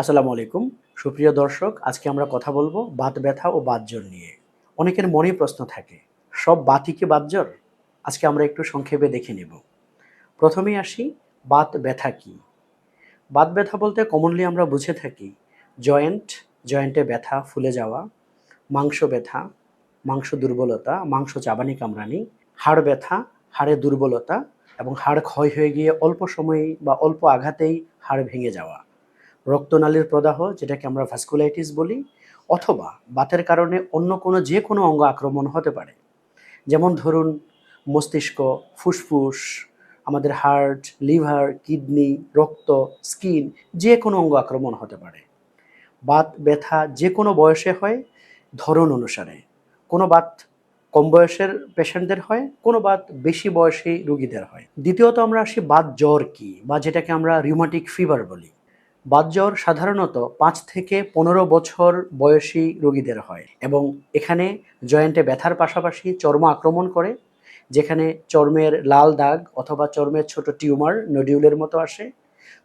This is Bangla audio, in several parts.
আসসালামু আলাইকুম। সুপ্রিয় দর্শক, আজকে আমরা কথা বলব বাত ব্যথা ও বাতজ্বর নিয়ে। অনেকের মনে প্রশ্ন থাকে, সব বাতই কি বাতজ্বর আজকে আমরা একটু সংক্ষেপে দেখে নেব। প্রথমেই আসি, বাত ব্যথা কি? বাত ব্যথা বলতে কমনলি আমরা বুঝে থাকি জয়েন্ট জয়েন্টে ব্যথা, ফুলে যাওয়া, মাংস ব্যথা, মাংস দুর্বলতা, মাংস চাবানি কামড়ানি, হাড় ব্যথা, হাড়ে দুর্বলতা এবং হাড় ক্ষয় হয়ে গিয়ে অল্প সময়ে বা অল্প আঘাতেই হাড় ভেঙে যাওয়া। রক্তনালীর প্রদাহ, যেটাকে আমরা ভাস্কুলাইটিস বলি, অথবা বাতের কারণে অন্য কোনো যে কোনো অঙ্গ আক্রমণ হতে পারে। যেমন ধরুন, মস্তিষ্ক, ফুসফুস, আমাদের হার্ট লিভার কিডনি রক্ত স্কিন যে কোনো অঙ্গ আক্রমণ হতে পারে। বাত, ব্যথা যে কোনো বয়সে হয়, ধরন অনুসারে। কোনো বাত কম বয়সের পেশেন্টদের হয়, কোনো বাত বেশি বয়সী রুগীদের হয়। দ্বিতীয়ত আমরা আসি বাত জ্বর কি, বা যেটাকে আমরা রিউমাটিক ফিভার বলি। বাতজ্বর সাধারণত পাঁচ থেকে পনেরো বছর বয়সী রোগীদের হয় এবং এখানে জয়েন্টে ব্যথার পাশাপাশি চর্ম আক্রমণ করে, যেখানে চর্মের লাল দাগ অথবা চর্মের ছোট টিউমার নডিউলের মতো আসে।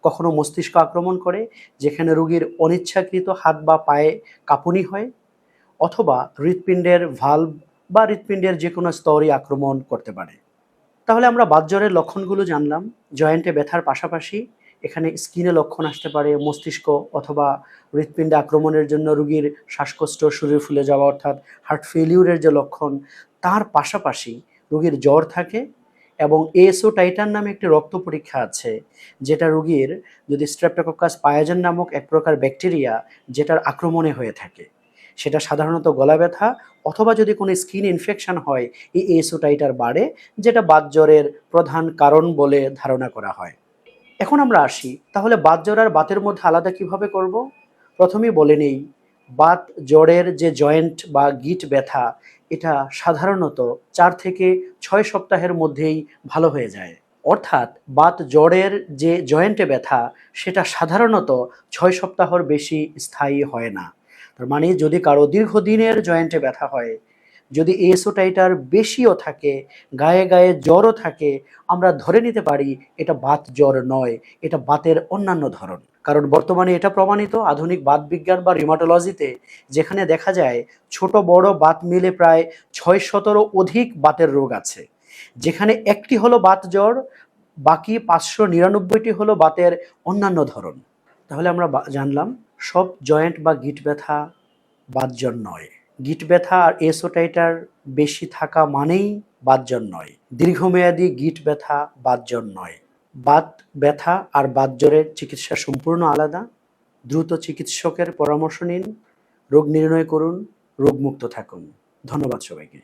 কখনো মস্তিষ্ক আক্রমণ করে, যেখানে রোগীর অনিচ্ছাকৃত হাত বা পায়ে কাঁপুনি হয়, অথবা হৃৎপিণ্ডের ভাল্ব বা হৃৎপিণ্ডের যে কোনো স্তরই আক্রমণ করতে পারে। তাহলে আমরা বাতজ্বরের লক্ষণগুলো জানলাম, জয়েন্টে ব্যথার পাশাপাশি এখানে স্কিনে লক্ষণ আসতে পারে, মস্তিষ্ক অথবা হৃৎপিণ্ডে আক্রমণের জন্য রুগীর শ্বাসকষ্ট, শরীর ফুলে যাওয়া অর্থাৎ হার্ট ফেলিউরের যে লক্ষণ, তার পাশাপাশি রুগীর জ্বর থাকে এবং এসও টাইটার নামে একটি রক্ত পরীক্ষা আছে, যেটা রুগীর যদি স্ট্রেপ্টোকক্কাস পায়াজন নামক এক প্রকার ব্যাকটেরিয়া যেটার আক্রমণে হয়ে থাকে। সেটা সাধারণত গলা ব্যথা অথবা যদি কোনো স্কিন ইনফেকশন হয়, এই এসও টাইটার বাড়ে, যেটা বাতজ্বরের প্রধান কারণ বলে ধারণা করা হয়। এখন আমরা আসি, তাহলে বাত জ্বর আর বাতের মধ্যে আলাদা কীভাবে করব? প্রথমেই বলে নেই, বাত জ্বরের যে জয়েন্ট বা গিট ব্যথা, এটা সাধারণত চার থেকে ছয় সপ্তাহের মধ্যেই ভালো হয়ে যায়। অর্থাৎ বাত জ্বরের যে জয়েন্টে ব্যথা, সেটা সাধারণত ছয় সপ্তাহর বেশি স্থায়ী হয় না। তার মানে যদি কারও দীর্ঘদিনের জয়েন্টে ব্যথা হয় যদি এসোটাইটার বেশিও থাকে, গায়ে গায়ে জ্বরও থাকে, আমরা ধরে নিতে পারি এটা বাত জ্বর নয়, এটা বাতের অন্যান্য ধরন। কারণ বর্তমানে এটা প্রমাণিত আধুনিক বাত বিজ্ঞান বা রিমাটোলজিতে যেখানে দেখা যায় ছোট বড় বাত মিলে প্রায় ছয় শতরও অধিক বাতের রোগ আছে। যেখানে একটি হলো বাত জ্বর, বাকি পাঁচশো নিরানব্বইটি হলো বাতের অন্যান্য ধরন। তাহলে আমরা জানলাম, সব জয়েন্ট বা গিট ব্যথা বাতজ্বর নয়। গিট ব্যথা আর এসোটাইটার বেশি থাকা মানেই বাতজ্বর নয়। দীর্ঘমেয়াদী গিট ব্যথা বাতজ্বর নয়। বাত ব্যথা আর বাতজ্বরের চিকিৎসা সম্পূর্ণ আলাদা। দ্রুত চিকিৎসকের পরামর্শ নিন, রোগ নির্ণয় করুন, রোগমুক্ত থাকুন। ধন্যবাদ সবাইকে।